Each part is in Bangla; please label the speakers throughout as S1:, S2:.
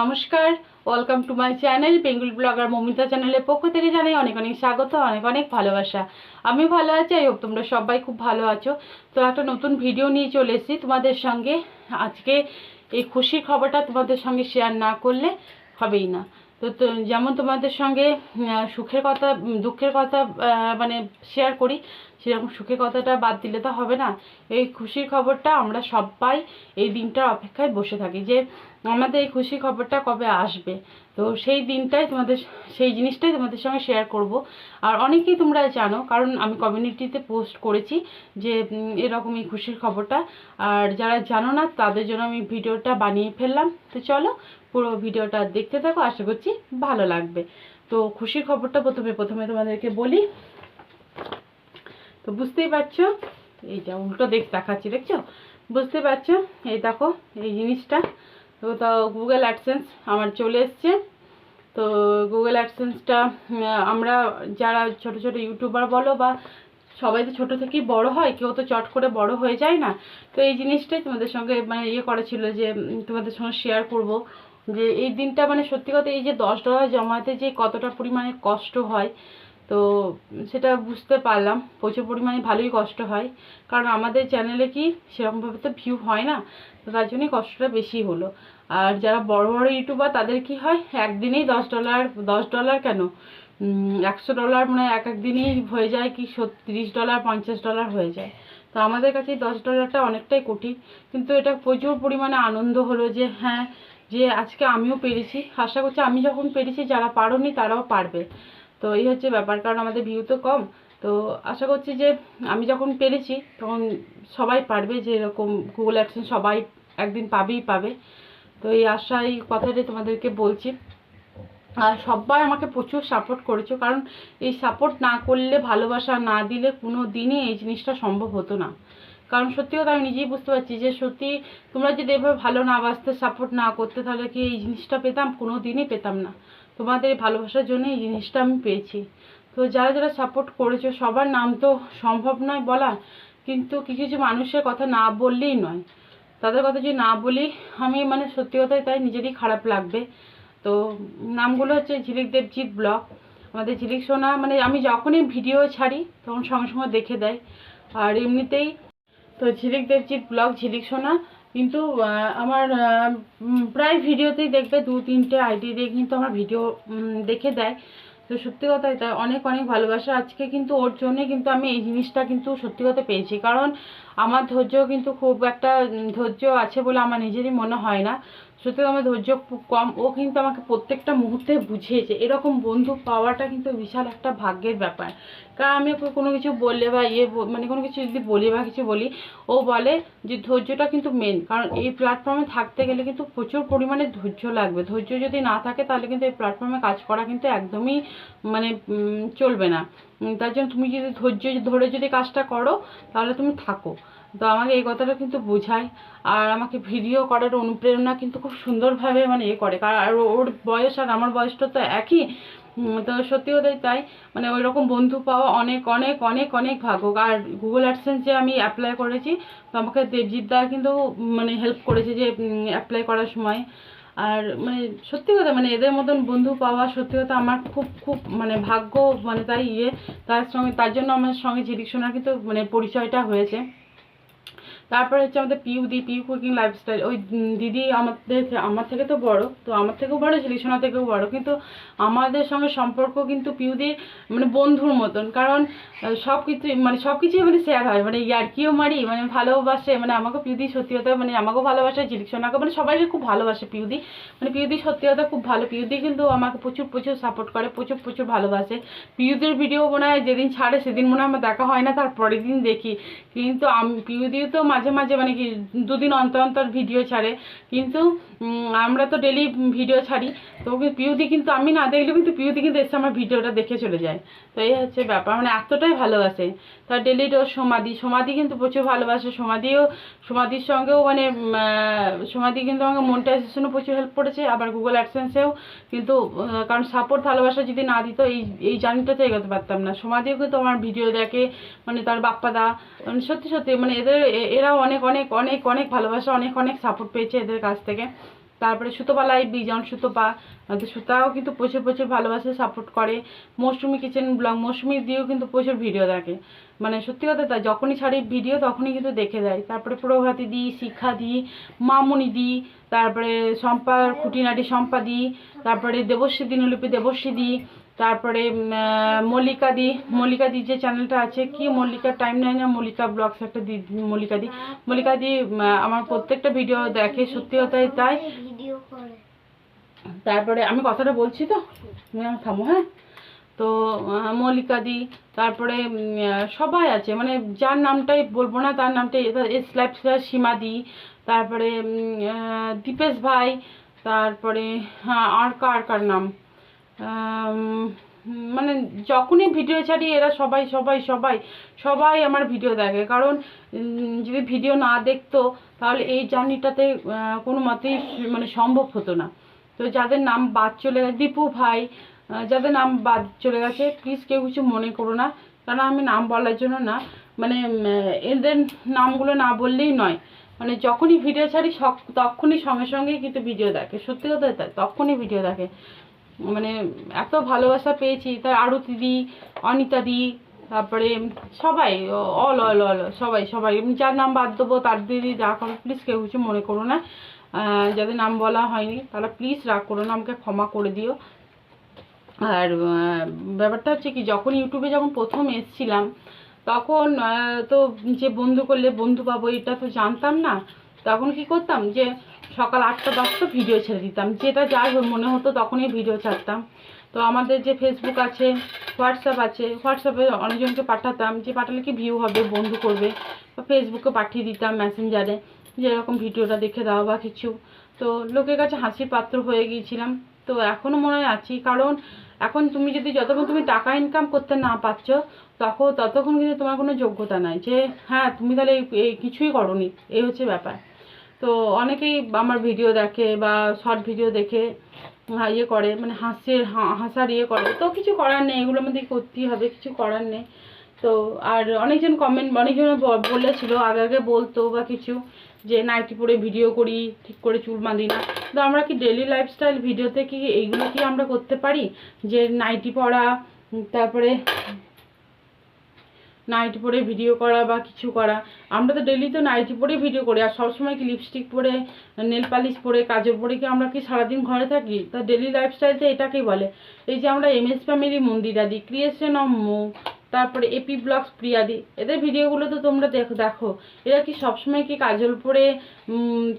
S1: নমস্কার। Welcome to my channel Bengal blogger Momita চ্যানেলের পক্ষ থেকে জানাই অনেক অনেক স্বাগত, অনেক অনেক ভালোবাসা। আমি ভালো আছি আই হোক তোমরা সবাই খুব ভালো আছো। তো একটা নতুন ভিডিও নিয়ে চলে এসেছি তোমাদের সঙ্গে। আজকে এই খুশির খবরটা তোমাদের সঙ্গে শেয়ার না করলে হবেই না। তো যেমন তোমাদের সঙ্গে সুখের কথা দুঃখের কথা মানে শেয়ার করি, সেরকম সুখের কথাটা বাদ দিলে তো হবে না। এই খুশির খবরটা আমরা সবাই এই দিনটার অপেক্ষায় বসে থাকি যে আমাদের এই খুশির খবরটা কবে আসবে। তো সেই দিনটাই তোমাদের সেই জিনিসটাই তোমাদের সঙ্গে শেয়ার করব। আর অনেকেই তোমরা জানো, কারণ আমি কমিউনিটিতে পোস্ট করেছি যে এরকম এই খুশির খবরটা। আর যারা জানো না, তাদের জন্য আমি ভিডিওটা বানিয়ে ফেললাম। তো চলো পুরো ভিডিওটা দেখতে থাকো, আশা করছি ভালো লাগবে। তো খুশির খবরটা প্রথমে প্রথমে তোমাদেরকে বলি। তো বুঝতেই পারছ, এই যা উল্টো দেখ দেখাচ্ছি, দেখছ? বুঝতে পারছ? এই দেখো, এই জিনিসটা। তো তো গুগল অ্যাডসেন্স আমার চলে এসছে। তো গুগল অ্যাডসেন্সটা আমরা যারা ছোট ছোট ইউটিউবার বলো বা সবাই তো ছোটো থেকেই বড় হয়, কেউ তো চট করে বড় হয়ে যায় না। তো এই জিনিসটাই তোমাদের সঙ্গে মানে ইয়ে করা ছিল যে তোমাদের সঙ্গে শেয়ার করব। যে এই দিনটা মানে সত্যি কথা এই যে দশ ডলার জমাতে যে কতটা পরিমাণে কষ্ট হয়, তো সেটা বুঝতে পারলাম। প্রচুর পরিমাণে ভালোই কষ্ট হয়। কারণ আমাদের চ্যানেলে কি সেরকমভাবে তো ভিউ হয় না, তো তার জন্যই কষ্টটা বেশি হলো। আর যারা বড় বড় ইউটিউবার তাদের কি হয়, একদিনেই দশ ডলার দশ ডলার কেন? একশো ডলার মানে এক এক দিনেই হয়ে যায় কি তিরিশ ডলার, পঞ্চাশ ডলার হয়ে যায়। তো আমাদের কাছে দশ ডলারটা অনেকটাই কঠিন। কিন্তু এটা প্রচুর পরিমাণে আনন্দ হলো যে হ্যাঁ যে আজকে আমিও পেরেছি। আশা করছি আমি যখন পেরেছি, যারা পারোনি তারাও পারবে। তো এই হচ্ছে ব্যাপার, কারণ আমাদের ভিউ তো কম। তো আশা করছি যে আমি যখন পেরেছি, তখন সবাই পারবে যে এরকম গুগল অ্যাডসেন্স সবাই একদিন পাবেই পাবে। তো এই আশা এই কথাটাই তোমাদেরকে বলছি। আর সবাই আমাকে প্রচুর সাপোর্ট করেছ, কারণ এই সাপোর্ট না করলে, ভালোবাসা না দিলে কোনো দিনই এই জিনিসটা সম্ভব হতো না। কারণ সত্যি কথা আমি নিজেই বুঝতে পারছি যে সত্যি তোমরা যদি এভাবে ভালো না বাসতে সাপোর্ট না করতে, তাহলে কি এই জিনিসটা পেতাম? কোনো দিনই পেতাম না। তোমাদের ভালোবাসার জন্য এই জিনিসটা আমি পেয়েছি। তো যারা যারা সাপোর্ট করেছ, সবার নাম তো সম্ভব নয় বলা, কিন্তু কিছু কিছু মানুষের কথা না বললেই নয়। তাদের কথা যদি না বলি, আমি মানে সত্যি কথাই তাই নিজেরই খারাপ লাগবে। তো নামগুলো হচ্ছে ঝিলিক দেবজিৎ ব্লগ আমাদের ঝিলিক সোনা মানে আমি যখনই ভিডিও ছাড়ি, তখন সঙ্গে সঙ্গে দেখে দেয়। আর এমনিতেই তো ঝিলিক দেবজিৎ ব্লগ ঝিলিক সোনা। কিন্তু আমার প্রায় ভিডিওতেই দেখবে, দু, তিনটে আইডি দিয়ে কিন্তু আমার ভিডিও দেখে দেয়। তো সত্যি কথাই তাই অনেক অনেক ভালোবাসা। আজকে কিন্তু ওর জন্যে কিন্তু আমি এই জিনিসটা কিন্তু সত্যি কথা পেয়েছি। কারণ, আমার ধৈর্য কিন্তু খুব একটা ধৈর্য আছে বলে আমার নিজেরই মনে হয় না। সত্যি আমার ধৈর্য কম। ও কিন্তু আমাকে প্রত্যেকটা মুহূর্তে বুঝিয়েছে। এরকম বন্ধু পাওয়াটা কিন্তু বিশাল একটা ভাগ্যের ব্যাপার। কারণ আমি ওকে কোনো কিছু বললে বা ইয়ে মানে কোনো কিছু যদি বলি বা কিছু বলি, ও বলে যে ধৈর্যটা কিন্তু মেন কারণ এই প্ল্যাটফর্মে থাকতে গেলে কিন্তু প্রচুর পরিমাণে ধৈর্য লাগবে। ধৈর্য যদি না থাকে, তাহলে কিন্তু এই প্ল্যাটফর্মে কাজ করা কিন্তু একদমই মানে চলবে না। তার জন্য তুমি যদি ধৈর্য ধরে যদি কাজটা করো, তাহলে তুমি থাকো। তো আমাকে এই কথাটা কিন্তু বোঝায়। আর আমাকে ভিডিও করার অনুপ্রেরণা কিন্তু খুব সুন্দরভাবে মানে এ করে। আর ওর বয়স আর আমার বয়সটা তো একই। তো সত্যি কথাই তাই। মানে ওই রকম বন্ধু পাওয়া অনেক অনেক অনেক অনেক ভাগ্য। আর গুগল অ্যাডসেন্স যে আমি অ্যাপ্লাই করেছি, তো আমাকে দেবজিৎ দা কিন্তু মানে হেল্প করেছে যে অ্যাপ্লাই করার সময়। আর মানে সত্যি কথা মানে এদের মতন বন্ধু পাওয়া সত্যি কথা আমার খুব খুব মানে ভাগ্য মানে তাই ইয়ে। তার সঙ্গে, তার জন্য আমার সঙ্গে ঝিলিক সোনার কিন্তু মানে পরিচয়টা হয়েছে। তারপর হচ্ছে আমাদের পিউদি পিউ কুকিং লাইফস্টাইল ওই দিদি আমাদের আমার থেকে তো বড়, তো আমার থেকেও বড় ঝিলিসোনা থেকেও বড়, কিন্তু আমাদের সঙ্গে সম্পর্ক কিন্তু পিউদির মানে বন্ধুর মতন, কারণ সব কিছু মানে সব কিছুই মানে শেয়ার হয় মানে ইয়ার্কিও মারি মানে ভালোবাসে মানে আমাকে পিউদি সত্যি কথা মানে আমাকেও ভালোবাসে ঝিলিসোনাকে মানে সবাইকে খুব ভালোবাসে পিউদি মানে পিউদি সত্যি কথা খুব ভালো পিউদি কিন্তু আমাকে প্রচুর প্রচুর সাপোর্ট করে, প্রচুর প্রচুর ভালোবাসে পিউদির ভিডিও মনে হয় যেদিন ছাড়ে, সেদিন মনে হয় আমার দেখা হয় না, তার পরের দিন দেখি, কিন্তু আমি পিউদিও তো মাঝে মাঝে মানে কি দুদিন অন্তর অন্তর ভিডিও ছাড়ে। কিন্তু আমরা তো ডেলি ভিডিও ছাড়ি। তো পিউদি কিন্তু আমি না দেখলেও কিন্তু পিউদি কিন্তু এসে আমার ভিডিওটা দেখে চলে যায়। তো এই হচ্ছে ব্যাপার। মানে এতটাই ভালোবাসে। তার ডেলি ওর সমাধি সমাধি কিন্তু প্রচুর ভালোবাসে। সমাধিও সমাধির সঙ্গেও মানে সমাধি কিন্তু আমাকে মনিটাইজেশনও প্রচুর হেল্প করেছে। আবার গুগল অ্যাডসেন্সেও কিন্তু কারণ সাপোর্ট ভালোবাসা যদি না দিত, এই এই জার্নিটাতে এগোতে পারতাম না। সমাধিও কিন্তু আমার ভিডিও দেখে মানে তার বাপ্পাদা মানে সত্যি সত্যি মানে এদের, এ- এরাও অনেক অনেক অনেক অনেক ভালোবাসা, অনেক অনেক সাপোর্ট পেয়েছে এদের কাছ থেকে। তারপরে সুতোপা সুতোপালাই বিজন সুতোপা সুতাও কিন্তু প্রচুর প্রচুর ভালোবাসে সাপোর্ট করে। মৌসুমি কিচেন ব্লগ মৌসুমি দিয়েও কিন্তু প্রচুর ভিডিও দেখে। মানে সত্যি কথা তাই যখনই ছাড়ি ভিডিও তখনই কিন্তু দেখে দেয় তারপরে প্রভাতী দিই শিক্ষা দিই মামুনি দিই তারপরে শম্পার খুঁটিনাটি শম্পা দিই তারপরে দেবশ্রী, দিনলিপি দেবশ্রী দিই তারপরে উম, আহ, মল্লিকা দি মল্লিকা দি যে চ্যানেলটা আছে কি মল্লিকা টাইম নাই না মল্লিকা ব্লগস একটা দি মল্লিকা দি। মল্লিকা দি আমার প্রত্যেকটা ভিডিও দেখে সত্যি কথাই তাই। তারপরে আমি কথাটা বলছি তো? থামো হ্যাঁ? তো আহ, মল্লিকা দি তারপরে সবাই আছে। মানে যার নামটাই বলব না তার নামটাই এস লাইফ সীমা দি তারপরে দীপেশ ভাই তারপরে হ্যাঁ আর কার কার নাম? মানে যখনই ভিডিও ছাড়ি এরা সবাই সবাই সবাই সবাই আমার ভিডিও দেখে। কারণ যদি ভিডিও না দেখতো, তাহলে এই জার্নিটাতে কোনো মতেই মানে সম্ভব হতো না। তো যাদের নাম বাদ চলে গেছে, দীপু ভাই যাদের নাম বাদ চলে গেছে প্লিজ কেউ কিছু মনে করো না। কারণ আমি নাম বলার জন্য না মানে এদের নামগুলো না বললেই নয়। মানে যখনই ভিডিও ছাড়ি, সক- তখনই সঙ্গে সঙ্গেই কিন্তু ভিডিও দেখে। সত্যি কথা তাই তখনই ভিডিও দেখে। মানে এত ভালোবাসা পেয়েছি। তার আরতি দি, অনিতা দি, তারপরে সবাই, অল অল অল, সবাই সবাই। এমনি যার নাম বাদ দেবো, তার দিদি যা করো প্লিজ কেউ কিছু মনে করো না। যাদের নাম বলা হয়নি, তারা প্লিজ রাগ করো না, আমাকে ক্ষমা করে দিও। আর ব্যাপারটা হচ্ছে কি, যখন ইউটিউবে যখন প্রথম এসছিলাম, তখন তো যে বন্ধু করলে বন্ধু পাবো, এটা তো জানতাম না। তখন কি করতাম যে সকাল আটটা, দশটা ভিডিও ছেড়ে দিতাম। যেটা যাই মনে হতো তখনই ভিডিও ছাড়তাম। তো আমাদের যে ফেসবুক আছে হোয়াটসঅ্যাপ আছে হোয়াটসঅ্যাপে অনেকজনকে পাঠাতাম যে, পাঠালে কি ভিউ হবে? বন্ধু করবে। বা ফেসবুকে পাঠিয়ে দিতাম মেসেঞ্জারে যে, এরকম ভিডিওটা দেখে দাও বা কিছু। তো লোকের কাছে হাসির পাত্র হয়ে গিয়েছিলাম। তো এখনও মনে আছি। কারণ এখন তুমি যদি যতক্ষণ তুমি টাকা ইনকাম করতে না পারছ, তখন, ততক্ষণ কিন্তু তোমার কোনো যোগ্যতা নাই যে হ্যাঁ তুমি তাহলে এই কিছুই করনি। এই হচ্ছে ব্যাপার। তো অনেকেই আমার ভিডিও দেখে বা শর্ট ভিডিও দেখে ইয়ে করে মানে হাসির হাসার ইয়ে করে। তো কিছু করার নেই, এগুলোর মধ্যে করতেই হবে, কিছু করার নেই। তো আর অনেকজন কমেন্ট অনেকজন বলেছিল, আগে আগে বলতো বা কিছু, যে নাইটি পরে ভিডিও করি, ঠিক করে চুল বাঁধি না। তো আমরা কি ডেলি লাইফস্টাইল ভিডিওতে কি, এইগুলো কি আমরা করতে পারি? যে নাইটি পরা তারপরে নাইটি পরে ভিডিও করা বা কিছু করা। আমরা তো ডেলি তো নাইটি পরে ভিডিও করি, আর সবসময় কি লিপস্টিক পরে নেল পালিশ পরে, কাজল পরে কি আমরা কি সারাদিন ঘরে থাকি? তা ডেলি লাইফস্টাইলতে এটাকেই বলে। এই যে আমরা এম এস ফ্যামিলি মন্দিরাদি ক্রিয়েশন অফ মো তারপরে এপি ব্লগস প্রিয়াদি এদের ভিডিওগুলো তো তোমরা দেখো দেখো। এরা কি সবসময় কি কাজল পরে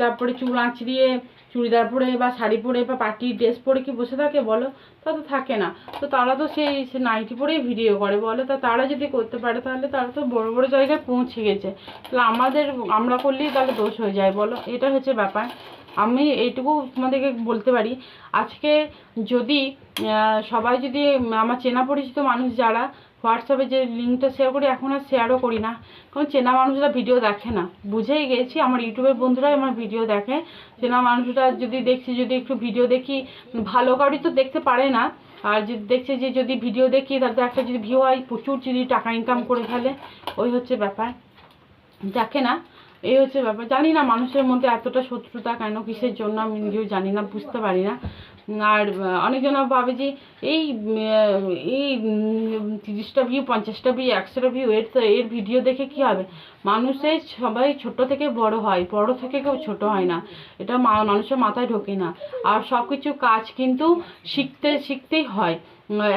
S1: তারপরে চুল আঁচড়িয়ে, চুড়িদার পরে বা শাড়ি পরে বা পার্টির ড্রেস পরে কি বসে থাকে বলো? তা তো থাকে না। তো তারা তো সেই নাইটি পরেই ভিডিও করে বলো? তা তারা যদি করতে পারে তাহলে তারা তো বড় বড় জায়গায় পৌঁছে গেছে। তাহলে আমাদের, আমরা করলেই তাহলে দোষ হয়ে যায় বলো? এটা হচ্ছে ব্যাপার। আমি এইটুকু তোমাদেরকে বলতে পারি। আজকে যদি সবাই যদি, আমার চেনা পরিচিত মানুষ যারা হোয়াটসঅ্যাপে যে লিঙ্কটা শেয়ার করি, এখন আর শেয়ারও করি না। কারণ চেনা মানুষরা ভিডিও দেখে না। বুঝেই গেছি, আমার ইউটিউবের বন্ধুরাই আমার ভিডিও দেখে। চেনা মানুষরা যদি দেখছি, যদি একটু ভিডিও দেখি, ভালো কারোই তো দেখতে পারে না। আর যদি দেখছে যে যদি ভিডিও দেখি তাতে একটা যদি ভিউ হয়, প্রচুর যদি টাকা ইনকাম করে ফেলে, ওই হচ্ছে ব্যাপার। দেখে না। এই হচ্ছে ব্যাপার। জানি না মানুষের মধ্যে এতটা শত্রুতা কেন, কিসের জন্য আমি নিজেও জানি না, বুঝতে পারি না। আর অনেকজন ভাবে যে এই এই তিরিশটা ভিউ পঞ্চাশটা ভিউ একশোটা ভিউ এর এর ভিডিও দেখে কি হবে? মানুষের সবাই ছোট থেকে বড় হয়, বড় থেকে কেউ ছোট হয় না। এটা মানুষের মাথায় ঢোকে না। আর সব কিছু কাজ কিন্তু শিখতে, শিখতেই হয়।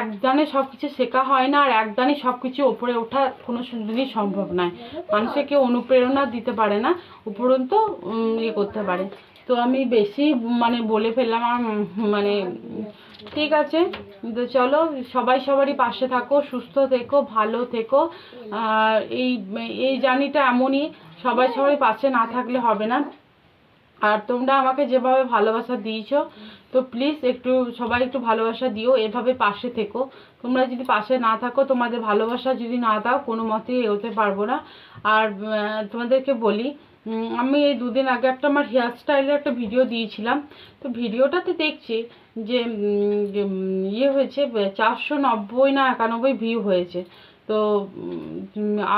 S1: একদানে সব কিছু শেখা হয় না, আর একদানে সব কিছু ওপরে ওঠা কোনো দিনই সম্ভব নয়। মানুষকে কেউ অনুপ্রেরণা দিতে পারে না, উপরন্তু ইয়ে করতে পারে। তো আমি বেশি মানে বলে ফেললাম আর মানে ঠিক আছে। তো চলো, সবাই সবারই পাশে থাকো, সুস্থ থেকো, ভালো থেকো। আর এই এই জার্নিটা এমনই, সবাই সবাই পাশে না থাকলে হবে না। আর তোমরা আমাকে যেভাবে ভালোবাসা দিয়েছ, তো প্লিজ একটু, সবাই একটু ভালোবাসা দিও, এভাবে পাশে থেকো। তোমরা যদি পাশে না থাকো, তোমাদের ভালোবাসা যদি না দাও, কোনো মতেই এগোতে পারব না। আর তোমাদেরকে বলি আমি এই দুদিন আগে একটা আমার হেয়ার স্টাইলের একটা ভিডিও দিয়েছিলাম। তো ভিডিওটাতে দেখছি যে ইয়ে হয়েছে চারশো নব্বই না একানব্বই ভিউ হয়েছে। তো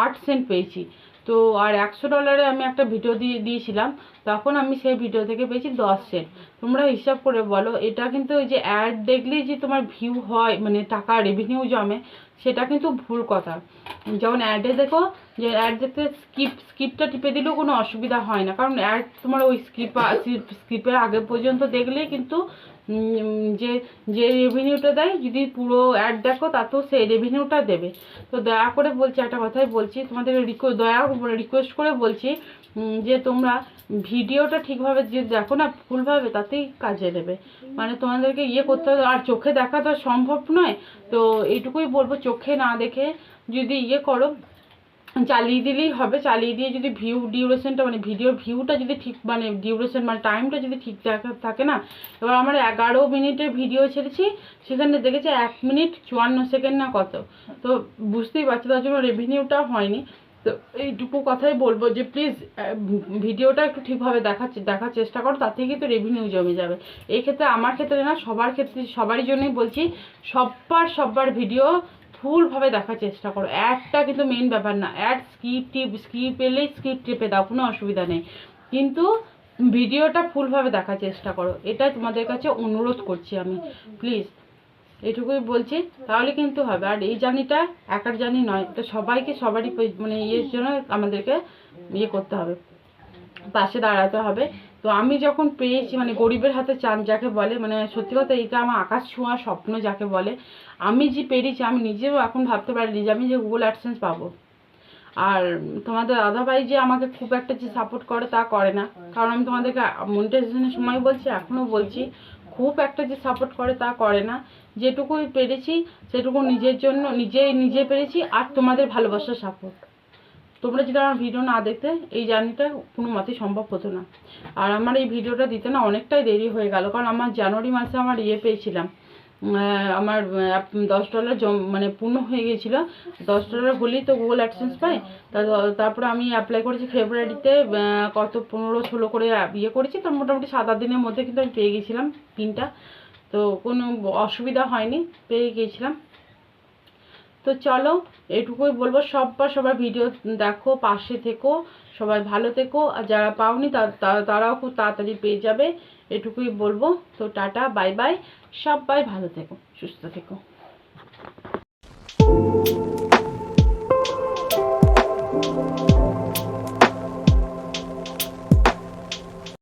S1: আট সেন্ট পেয়েছি। তো আর একশো ডলারে আমি একটা ভিডিও দিয়ে, দিয়েছিলাম। তখন আমি সেই ভিডিও থেকে পেয়েছি দশ সেন্ট তোমরা হিসাব করে বলো, এটা কিন্তু ওই যে অ্যাড দেখলেই যে তোমার ভিউ হয় মানে টাকা রেভিনিউ জমে, সেটা কিন্তু ভুল কথা। যেমন অ্যাডে দেখো, যে অ্যাড দেখতে স্কিপ স্কিপটা টিপে দিলেও কোনো অসুবিধা হয় না। কারণ অ্যাড তোমার ওই স্কিপ স্কিপের আগে পর্যন্ত দেখলেই কিন্তু যে যে রেভিনিউটা দেয়, যদি পুরো অ্যাড দেখো, তাতেও সেই রেভিনিউটা দেবে। তো দয়া করে বলছি, একটা কথাই বলছি, তোমাদের রিকো দয়া রিকোয়েস্ট করে বলছি যে তোমরা ভিডিওটা ঠিকভাবে যে দেখো না, ভুলভাবে, তাতেই কাজে দেবে। মানে তোমাদেরকে ইয়ে করতে হবে, আর চোখে দেখা তো সম্ভব নয়। তো এইটুকুই বলব, চোখে না দেখে যদি ইয়ে করো চালিয়ে দিলেই হবে, চালিয়ে দিয়ে যদি ভিউ ডিউরেশনটা মানে ভিডিওর ভিউটা যদি ঠিক মানে ডিউরেশন মানে টাইমটা যদি ঠিক থাকা- না, এবার আমার এগারো মিনিটের ভিডিও ছেড়েছি, সেখানে দেখেছি এক মিনিট চুয়ান্ন সেকেন্ড না কত। তো বুঝতেই পারছি, তার জন্য রেভিনিউটা হয়নি। তো এইটুকু কথাই বলব যে প্লিজ ভিডিওটা একটু ঠিকভাবে দেখার দেখার চেষ্টা করো তাতে কিন্তু রেভিনিউ জমে যাবে। এই ক্ষেত্রে আমার ক্ষেত্রে না, সবার ক্ষেত্রে, সবারই জন্যই বলছি, সব্বার সব্বার ভিডিও ফুলভাবে দেখার চেষ্টা করো। অ্যাডটা কিন্তু মেন ব্যাপার না। অ্যাড স্কিপ টিপ স্কিপ এলেই স্কিপ টিপে দাও, কোনো অসুবিধা নেই। কিন্তু ভিডিওটা ফুলভাবে দেখার চেষ্টা করো। এটাই তোমাদের কাছে অনুরোধ করছি আমি। প্লিজ এটুকুই বলছি। তাহলে কিন্তু হবে। আর এই জার্নিটা একার জার্নি নয়। এটা সবাইকে সবারই মানে ইয়ের জন্য আমাদেরকে ইয়ে করতে হবে। পাশে দাঁড়াতে হবে। তো আমি যখন পেয়েছি মানে গরিবের হাতে চান যাকে বলে মানে সত্যি কথা এটা আমার আকাশ ছোঁয়া স্বপ্ন যাকে বলে, আমি যে পেরেছি, আমি নিজেও এখন ভাবতে পারিনি যে আমি যে গুগল অ্যাডসেন্স পাবো। আর তোমাদের দাদাভাই যে আমাকে খুব একটা যে সাপোর্ট করে, তা করে না। কারণ আমি তোমাদেরকে মনিটাইজেশনের সময় বলছি, এখনও বলছি, খুব একটা যে সাপোর্ট করে, তা করে না। যেটুকুই পেরেছি, সেটুকু নিজের জন্য নিজেই নিজে পেরেছি, আর তোমাদের ভালোবাসার সাপোর্ট তোমরা যদি আমার ভিডিও না দেখতে, এই জার্নিটা কোনো মতেই সম্ভব হতো না। আর আমার এই ভিডিওটা দিতে না অনেকটাই দেরি হয়ে গেল, কারণ আমার জানুয়ারি মাসে আমার ইয়ে পেয়েছিলাম। আমার দশ ডলার জম মানে পূর্ণ হয়ে গিয়েছিল। দশ ডলার হলেই তো গুগল অ্যাডসেন্স পাই। তারপরে আমি অ্যাপ্লাই করেছি ফেব্রুয়ারিতে কত পনেরো ষোলো করে ইয়ে করেছি। তো মোটামুটি সাত আট দিনের মধ্যে কিন্তু আমি পেয়ে গেছিলাম পিনটা। তো কোনো অসুবিধা হয়নি, পেয়ে গিয়েছিলাম। তো চলো, এটুকুই বলব সবার সবার ভিডিও দেখো, পাশে থেকো, সবাই ভালো থেকো, আর যারা পাওনি তারাও খুব তাড়াতাড়ি পেয়ে যাবে, এটুকুই বলব, তো টাটা, বাই বাই, সবাই ভালো থেকো, সুস্থ থেকো।